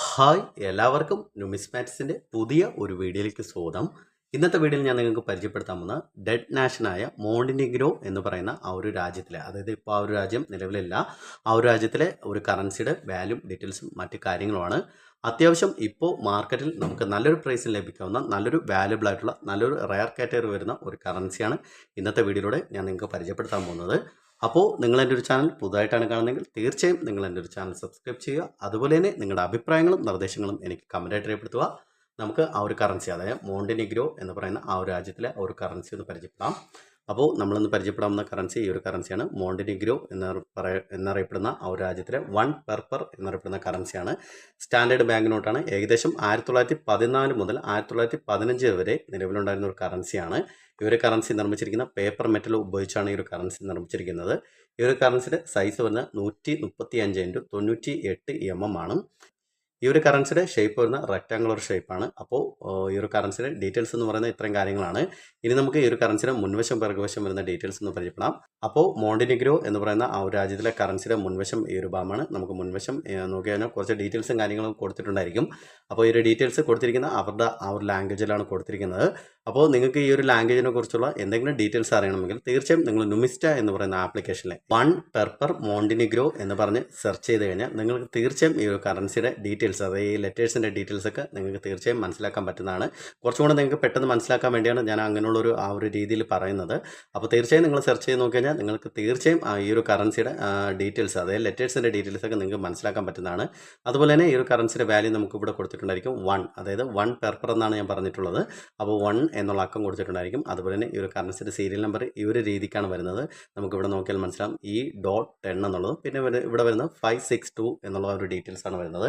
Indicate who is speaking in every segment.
Speaker 1: Hi എല്ലാവർക്കും ന്യൂമിസ്മാറ്റിക്സിന്റെ പുതിയ ഒരു വീഡിയോയിലേക്ക് സ്വാഗതം. ഇന്നത്തെ വീഡിയോയിൽ ഞാൻ നിങ്ങൾക്ക് പരിചയപ്പെടുത്താൻ പോകുന്ന ഡെഡ് നാഷനായ മോണ്ടിനിഗ്രോ എന്ന് പറയുന്ന ആ ഒരു രാജ്യത്തിലെ അതായത് ഇപ്പോൾ ആ ഒരു രാജ്യം നിലവിലില്ല. ആ ഒരു രാജ്യത്തിലെ ഒരു കറൻസിയുടെ വാല്യൂ ഡീറ്റെയിൽസും മറ്റു കാര്യങ്ങളുമാണ്. അത്യാവശ്യം ഇപ്പോൾ മാർക്കറ്റിൽ നമുക്ക് നല്ലൊരു പ്രൈസിൽ ലഭിക്കാവുന്ന നല്ലൊരു വാല്യബിൾ ആയിട്ടുള്ള നല്ലൊരു റയർ കാറ്റഗറി വരുന്ന ഒരു കറൻസിയാണ് ഇന്നത്തെ വീഡിയോയിലൂടെ ഞാൻ നിങ്ങൾക്ക് പരിചയപ്പെടുത്താൻ പോകുന്നത്. അപ്പോൾ നിങ്ങൾ എന്റെ ഒരു ചാനൽ പുതുതായിട്ടാണ് കാണുന്നതെങ്കിൽ തീർച്ചയായും നിങ്ങൾ എന്റെ ഒരു ചാനൽ സബ്സ്ക്രൈബ് ചെയ്യുക. അതുപോലെ തന്നെ നിങ്ങളുടെ അഭിപ്രായങ്ങളും നിർദ്ദേശങ്ങളും എനിക്ക് കമന്റായിട്ട് രേഖപ്പെടുത്തുക. നമുക്ക് ആ ഒരു കറൻസി അതായത് മോണ്ടിനിഗ്രോ എന്ന് പറയുന്ന ആ ഒരു രാജ്യത്തിലെ ഒരു കറൻസി ഒന്ന് പരിചയപ്പെടാം. അപ്പോൾ നമ്മളിന്ന് പരിചയപ്പെടാവുന്ന കറൻസി ഈ ഒരു കറൻസിയാണ് മോണ്ടിനിഗ്രോ എന്ന് പറയ എന്നറിയപ്പെടുന്ന ആ ഒരു രാജ്യത്തിലെ വൺ പെർപ്പർ എന്നറിയപ്പെടുന്ന കറൻസിയാണ് സ്റ്റാൻഡേർഡ് ബാങ്ക് നോട്ടാണ് ഏകദേശം ആയിരത്തി തൊള്ളായിരത്തി പതിനാല് മുതൽ ആയിരത്തി തൊള്ളായിരത്തി പതിനഞ്ച് വരെ നിലവിലുണ്ടായിരുന്ന ഒരു കറൻസിയാണ് ഈ ഒരു കറൻസി നിർമ്മിച്ചിരിക്കുന്ന പേപ്പർ മെറ്റൽ ഉപയോഗിച്ചാണ് ഈ ഒരു കറൻസി നിർമ്മിച്ചിരിക്കുന്നത്. ഈ ഒരു കറൻസിയുടെ സൈസ് വരുന്നത് നൂറ്റി മുപ്പത്തി അഞ്ച് ഇന്റു തൊണ്ണൂറ്റി എട്ട് എം എം ആണ്. ഈ ഒരു കറൻസിയുടെ ഷേപ്പ് വരുന്ന റെക്ടാങ്കുലർ ഷേപ്പാണ് അപ്പോൾ ഈ ഒരു കറൻസിയുടെ ഡീറ്റെയിൽസ് എന്ന് പറയുന്നത് ഇത്രയും കാര്യങ്ങളാണ്. ഇനി നമുക്ക് ഈ ഒരു കറൻസിയുടെ മുൻവശം പിറകുവശം വരുന്ന ഡീറ്റെയിൽസ് എന്ന് പരിചയപ്പെടാം. അപ്പോൾ മോണ്ടിനിഗ്രോ എന്ന് പറയുന്ന ആ ഒരു രാജ്യത്തിലെ കറൻസിയുടെ മുൻവശം ഈ ഒരു ഭാഗമാണ്. നമുക്ക് മുൻവശം നോക്കി കഴിഞ്ഞാൽ കുറച്ച് ഡീറ്റെയിൽസും കാര്യങ്ങളും കൊടുത്തിട്ടുണ്ടായിരിക്കും. അപ്പോൾ ഈ ഒരു ഡീറ്റെയിൽസ് കൊടുത്തിരിക്കുന്ന അവരുടെ ആ ഒരു ലാംഗ്വേജിലാണ് കൊടുത്തിരിക്കുന്നത്. അപ്പോൾ നിങ്ങൾക്ക് ഈ ഒരു ലാംഗ്വേജിനെ കുറിച്ചുള്ള എന്തെങ്കിലും ഡീറ്റെയിൽസ് അറിയണമെങ്കിൽ തീർച്ചയായും നിങ്ങൾ നുമിസ്റ്റ എന്ന് പറയുന്ന ആപ്ലിക്കേഷനിലെ വൺ പെർപ്പർ മോണ്ടിനിഗ്രോ എന്ന് പറഞ്ഞ് സെർച്ച് ചെയ്ത് കഴിഞ്ഞാൽ നിങ്ങൾക്ക് തീർച്ചയായും ഈ ഒരു കറൻസിയുടെ ഡീറ്റെയിൽസ് അതായത് ഈ ലെറ്റേഴ്സിന്റെ ഡീറ്റെയിൽസ് ഒക്കെ നിങ്ങൾക്ക് തീർച്ചയായും മനസ്സിലാക്കാൻ പറ്റുന്നതാണ്. കുറച്ചും നിങ്ങൾക്ക് പെട്ടെന്ന് മനസ്സിലാക്കാൻ വേണ്ടിയാണ് ഞാൻ അങ്ങനെയുള്ളൊരു ആ ഒരു രീതിയിൽ പറയുന്നത്. അപ്പോൾ തീർച്ചയായും നിങ്ങൾ സെർച്ച് ചെയ്ത് നോക്കി കഴിഞ്ഞാൽ നിങ്ങൾക്ക് തീർച്ചയായും ഈ ഒരു കറൻസിയുടെ ഡീറ്റെയിൽസ് അതായത് ലെറ്റേഴ്സിന്റെ ഡീറ്റെയിൽസ് ഒക്കെ നിങ്ങൾക്ക് മനസ്സിലാക്കാൻ പറ്റുന്നതാണ്. അതുപോലെ തന്നെ ഈ ഒരു കറൻസിയുടെ വാല്യൂ നമുക്ക് ഇവിടെ കൊടുത്തിട്ടുണ്ടായിരിക്കും വൺ അതായത് വൺ പെർപ്പർ എന്നാണ് ഞാൻ പറഞ്ഞിട്ടുള്ളത്. അപ്പോൾ വൺ എന്നുള്ള അക്കം കൊടുത്തിട്ടുണ്ടായിരിക്കും. അതുപോലെ തന്നെ ഈ ഒരു കറൻസിയുടെ സീരിയൽ നമ്പർ ഈ ഒരു രീതിക്കാണ് വരുന്നത്. നമുക്കിവിടെ നോക്കിയാൽ മനസ്സിലാവും. ഈ ഡോട്ട് ടെൻ എന്നുള്ളതും പിന്നെ ഇവിടെ വരുന്നത് ഫൈവ് സിക്സ് ടു എന്നുള്ള ഒരു ഡീറ്റെയിൽസ് ആണ് വരുന്നത്.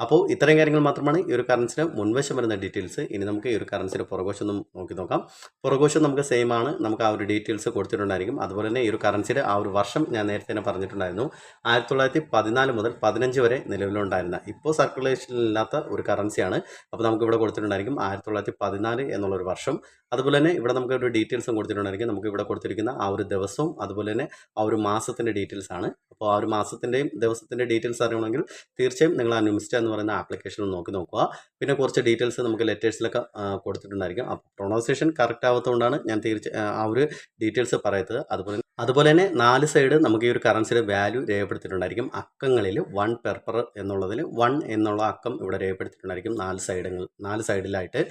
Speaker 1: അപ്പോൾ ഇത്തരം കാര്യങ്ങൾ മാത്രമാണ് ഈ ഒരു കറൻസിയുടെ മുൻവശം വരുന്ന ഡീറ്റെയിൽസ് ഇനി നമുക്ക് ഈ ഒരു കറൻസിയുടെ പുറകോശം നോക്കി നോക്കാം. പുറകോശം നമുക്ക് സെയിം ആണ്. നമുക്ക് ആ ഒരു ഡീറ്റെയിൽസ് കൊടുത്തിട്ടുണ്ടായിരിക്കും. അതുപോലെ തന്നെ ഈ ഒരു കറൻസിയുടെ ആ ഒരു വർഷം ഞാൻ നേരത്തെ തന്നെ പറഞ്ഞിട്ടുണ്ടായിരുന്നു. ആയിരത്തി തൊള്ളായിരത്തി പതിനാല് മുതൽ പതിനഞ്ച് വരെ നിലവിലുണ്ടായിരുന്ന ഇപ്പോൾ സർക്കുലേഷനിലില്ലാത്ത ഒരു കറൻസിയാണ് അപ്പോൾ നമുക്ക് ഇവിടെ കൊടുത്തിട്ടുണ്ടായിരിക്കും ആയിരത്തി തൊള്ളായിരത്തി പതിനാല് എന്നുള്ളൊരു വർഷം. അതുപോലെ തന്നെ ഇവിടെ നമുക്ക് ഒരു ഡീറ്റെയിൽസും കൊടുത്തിട്ടുണ്ടായിരിക്കും. നമുക്ക് ഇവിടെ കൊടുത്തിരിക്കുന്ന ആ ഒരു ദിവസവും അതുപോലെ തന്നെ ആ ഒരു മാസത്തിന്റെ ഡീറ്റെയിൽസ് ആണ്. അപ്പോൾ ആ ഒരു മാസത്തിന്റെയും ദിവസത്തിന്റെ ഡീറ്റെയിൽസ് അറിയണമെങ്കിൽ തീർച്ചയായും നിങ്ങൾ ആ ന്യൂമിസ്റ്റ എന്ന് പറയുന്ന ആപ്ലിക്കേഷനിൽ നോക്കി നോക്കുക. പിന്നെ കുറച്ച് ഡീറ്റെയിൽസ് നമുക്ക് ലെറ്റേഴ്സിലൊക്കെ കൊടുത്തിട്ടുണ്ടായിരിക്കും. അപ്പോൾ പ്രൊണൗൺസിയേഷൻ കറക്റ്റ് ആവാത്തതുകൊണ്ടാണ് ഞാൻ തീർച്ച ആ ഒരു ഡീറ്റെയിൽസ് പറയുന്നത് അതുപോലെ അതുപോലെ തന്നെ നാല് സൈഡ് നമുക്ക് ഈ ഒരു കറൻസിയുടെ വാല്യൂ രേഖപ്പെടുത്തിയിട്ടുണ്ടായിരിക്കും. അക്കങ്ങളിൽ വൺ പെർപ്പർ എന്നുള്ളതിൽ വൺ എന്നുള്ള അക്കം ഇവിടെ രേഖപ്പെടുത്തിയിട്ടുണ്ടായിരിക്കും നാല് സൈഡുകൾ നാല് സൈഡിലായിട്ട്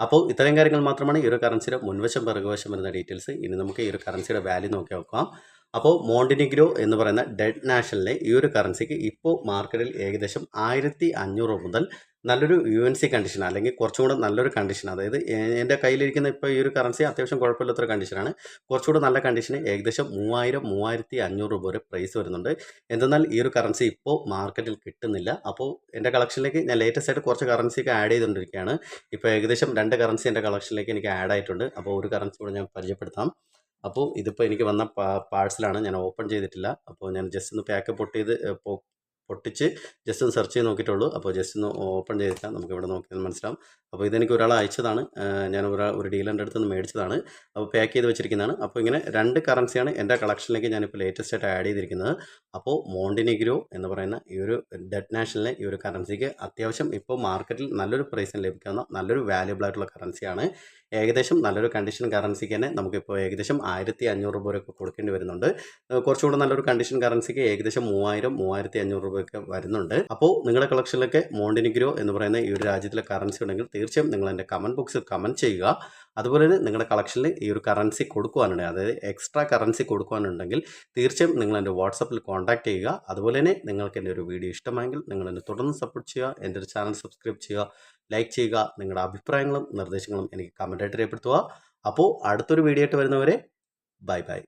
Speaker 1: അപ്പോൾ ഇത്രയും കാര്യങ്ങൾ മാത്രമാണ് ഈ ഒരു കറൻസിയുടെ മുൻവശം പിറകുവശം വരുന്ന ഡീറ്റെയിൽസ് ഇനി നമുക്ക് ഈ ഒരു കറൻസിയുടെ വാല്യൂ നോക്കി നോക്കാം. അപ്പോൾ മോണ്ടിനിഗ്രോ എന്ന് പറയുന്ന ഡെഡ് നാഷണലിനെ ഈ ഒരു കറൻസിക്ക് ഇപ്പോൾ മാർക്കറ്റിൽ ഏകദേശം ആയിരത്തി അഞ്ഞൂറ് മുതൽ നല്ലൊരു യു എൻ സി കണ്ടീഷൻ അല്ലെങ്കിൽ കുറച്ചും കൂടെ നല്ലൊരു കണ്ടീഷൻ അതായത് എന്റെ കയ്യിലിരിക്കുന്ന ഇപ്പോൾ ഈ ഒരു കറൻസി അത്യാവശ്യം കുഴപ്പമില്ലാത്തൊരു കണ്ടീഷനാണ്. കുറച്ചുകൂടെ നല്ല കണ്ടീഷന് ഏകദേശം മൂവായിരം മൂവായിരത്തി അഞ്ഞൂറ് രൂപ വരെ പ്രൈസ് വരുന്നുണ്ട്. എന്തെന്നാൽ ഈ ഒരു കറൻസി ഇപ്പോൾ മാർക്കറ്റിൽ കിട്ടുന്നില്ല. അപ്പോൾ എന്റെ കളക്ഷനിലേക്ക് ഞാൻ ലേറ്റസ്റ്റ് ആയിട്ട് കുറച്ച് കറൻസിയൊക്കെ ആഡ് ചെയ്തുകൊണ്ടിരിക്കുകയാണ്. ഇപ്പോൾ ഏകദേശം രണ്ട് കറൻസി എന്റെ കളക്ഷനിലേക്ക് എനിക്ക് ആഡ് ആയിട്ടുണ്ട്. അപ്പോൾ ഒരു കറൻസി കൂടെ ഞാൻ പരിചയപ്പെടുത്താം. അപ്പോൾ ഇതിപ്പോൾ എനിക്ക് വന്ന പാഴ്സലാണ് ഞാൻ ഓപ്പൺ ചെയ്തിട്ടില്ല. അപ്പോൾ ഞാൻ ജസ്റ്റ് ഒന്ന് പാക്ക് പൊട്ട് ചെയ്ത് പൊട്ടിച്ച് ജസ്റ്റ് ഒന്ന് സെർച്ച് ചെയ്ത് നോക്കിയിട്ടുള്ളൂ അപ്പോൾ ജസ്റ്റ് ഒന്ന് ഓപ്പൺ ചെയ്തിട്ടാൽ നമുക്ക് ഇവിടെ നോക്കിയാൽ മനസ്സിലാവും. അപ്പോൾ ഇതെനിക്ക് ഒരാൾ അയച്ചതാണ്. ഞാൻ ഒരാൾ ഒരു ഡീലറിന്റെ അടുത്ത് നിന്ന് മേടിച്ചതാണ്. അപ്പോൾ പാക്ക് ചെയ്ത് വെച്ചിരിക്കുന്നതാണ്. അപ്പോൾ ഇങ്ങനെ രണ്ട് കറൻസിയാണ് എന്റെ കളക്ഷനിലേക്ക് ഞാനിപ്പോൾ ലേറ്റസ്റ്റ് ആയിട്ട് ആഡ് ചെയ്തിരിക്കുന്നത്. അപ്പോൾ മോണ്ടിനെഗ്രോ എന്ന് പറയുന്ന ഈ ഒരു ഡെഡ് നാഷണലിലെ ഈ ഒരു കറൻസിക്ക് അത്യാവശ്യം ഇപ്പോൾ മാർക്കറ്റിൽ നല്ലൊരു പ്രൈസിന് ലഭിക്കുന്ന നല്ലൊരു വാല്യുബിൾ ആയിട്ടുള്ള കറൻസിയാണ് ഏകദേശം നല്ലൊരു കണ്ടീഷൻ കറൻസിക്ക് തന്നെ നമുക്കിപ്പോൾ ഏകദേശം ആയിരത്തി അഞ്ഞൂറ് രൂപ വരെയൊക്കെ കൊടുക്കേണ്ടി വരുന്നുണ്ട്. കുറച്ചുകൂടെ നല്ലൊരു കണ്ടീഷൻ കറൻസിക്ക് ഏകദേശം മൂവായിരം മൂവായിരത്തി അഞ്ഞൂറ് രൂപയൊക്കെ വരുന്നുണ്ട്. അപ്പോൾ നിങ്ങളുടെ കളക്ഷനിലൊക്കെ മോണ്ടിനിഗ്രോ എന്ന് പറയുന്ന ഈ ഒരു രാജ്യത്തിലെ കറൻസി ഉണ്ടെങ്കിൽ തീർച്ചയായും നിങ്ങൾ എന്റെ കമന്റ് ബോക്സിൽ കമന്റ് ചെയ്യുക. അതുപോലെ തന്നെ നിങ്ങളുടെ കളക്ഷനിൽ ഈ ഒരു കറൻസി കൊടുക്കുവാനുണ്ടെങ്കിൽ അതായത് എക്സ്ട്രാ കറൻസി കൊടുക്കുവാനുണ്ടെങ്കിൽ തീർച്ചയായും നിങ്ങൾ എന്റെ വാട്സപ്പിൽ കോൺടാക്ട് ചെയ്യുക. അതുപോലെ തന്നെ നിങ്ങൾക്ക് എന്റെ ഒരു വീഡിയോ ഇഷ്ടമായെങ്കിൽ നിങ്ങൾ എന്നെ തുടർന്ന് സപ്പോർട്ട് ചെയ്യുക. എന്റെ ഒരു ചാനൽ സബ്സ്ക്രൈബ് ചെയ്യുക. ലൈക്ക് ചെയ്യുക. നിങ്ങളുടെ അഭിപ്രായങ്ങളും നിർദ്ദേശങ്ങളും എനിക്ക് കമന്റായിട്ട് രേഖപ്പെടുത്തുക. അപ്പോൾ അടുത്തൊരു വീഡിയോ ആയിട്ട് വരുന്നവരെ ബൈ ബൈ